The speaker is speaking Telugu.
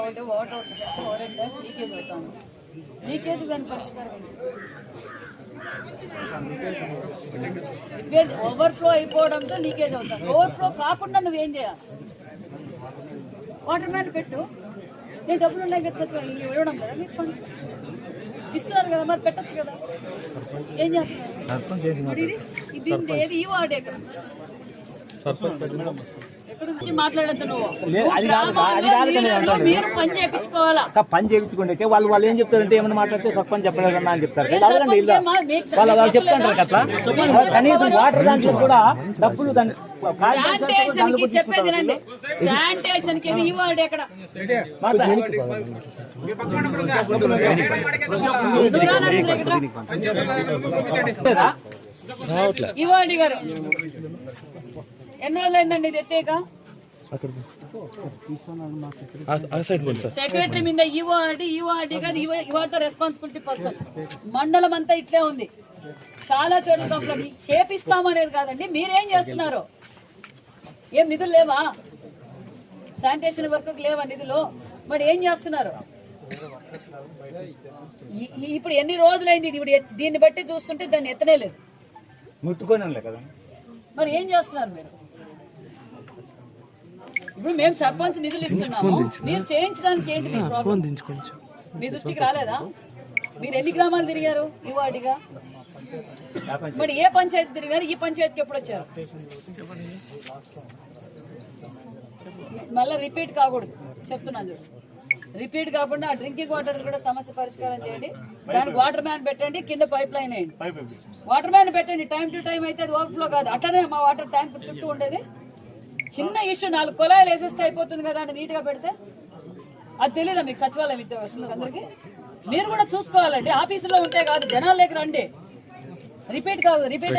ఒకటి వాటర్ ఓరెంజ్ ట్యాంక్ లీకేజ్ అవుతాను లీకేజ్ దాని పరిష్కారం? లీకేజ్ ఓవర్ఫ్లో అయిపోవడంతో లీకేజ్ అవుతాను ఓవర్ఫ్లో కాకుండా నువ్వేం చేయాలి? వాటర్ మ్యాన్ పెట్టు. నేను డబ్బులు ఉన్నాయి కదా సచివాలయం ఇవి ఇవ్వడం కదా మీకు ఫండ్స్ ఇస్తున్నారు కదా మరి పెట్టచ్చు కదా. ఏం చేస్తున్నారు? ఇది ఇది దీనికి ఏది? ఈ వార్డు అది కాదు, అది కాదు కదా నేను గ్రామాల్లో అంటాను. మీరు పని చేయించుకుంటే వాళ్ళు వాళ్ళు ఏం చెప్తారంటే ఏమైనా మాట్లాడితే సర్పంచ్ చెప్పలేదన్నా అని చెప్తారు. వాళ్ళు అలా సర్పంచ్ చెప్తాంటారు లేదా? కదా. వాళ్ళు కనీసం వాటర్ దాంట్లో కూడా డబ్బులు దాన్ని శానిటేషన్కి చెప్పేది వినండి. శానిటేషన్కి ఈ వార్డు ఎక్కడ నూరానంద్ ఎక్కడ ఈ వార్డు గారు. ఎన్ని రోజులు అయిందండి ఇది ఎత్తేక సెక్రటరీ మీద ఈ వార్డు ఈ వార్డు కాదు ఈ వా- ఈ వార్డుతో రెస్పాన్సిబిలిటీ పర్సన్ మండలం అంతా ఇట్లే ఉంది. చాలా చోట్ల కంప్లైంట్ చేపిస్తామనేది కాదండి మీరేం చేస్తున్నారు? ఏం నిధులు లేవా? శానిటేషన్ వర్క్ లేవా నిధులు? మరి ఏం చేస్తున్నారు? ఇప్పుడు ఎన్ని రోజులైంది ఇది? ఇప్పుడు దీన్ని బట్టి చూస్తుంటే దాన్ని ఎత్తనే లేదు. ముట్టుకొని కదా మరి ఏం చేస్తున్నారు మీరు? ఇప్పుడు మేము సర్పంచ్ నిధులు ఇస్తున్నాము. మీరు చేయించడానికి ఏంటి మీ ప్రాబ్లం మీ దృష్టికి రాలేదా? మీరు ఎన్ని గ్రామాలు తిరిగారు ఈ వాటిగా మరి ఏ పంచాయతీ తిరిగారు? ఈ పంచాయతీకి ఎప్పుడు వచ్చారు? మళ్ళీ రిపీట్ కాకూడదు. చెప్తున్నాను రిపీట్ కాకుండా ఆ డ్రింకింగ్ వాటర్ కూడా సమస్య పరిష్కారం చేయండి. దానికి వాటర్ మ్యాన్ పెట్టండి కింద పైప్ లైన్ వేయండి. వాటర్ మ్యాన్ పెట్టండి. టైం టు టైం అయితే అది ఓవర్ఫ్లో కాదు. అట్లనే మా వాటర్ ట్యాంక్ చుట్టూ ఉండేది. చిన్న ఇష్యూ నాలుగు కులాయిలు వేసేస్తే అయిపోతుంది కదా అంటే నీట్గా పెడితే? అది తెలీదా మీకు సచివాలయం ఉద్యోగస్తులకు అందరికీ? మీరు కూడా చూసుకోవాలండి. ఆఫీసులో ఉంటే కాదు జనాల్లోకి రండి. రిపీట్ కాదు రిపీట్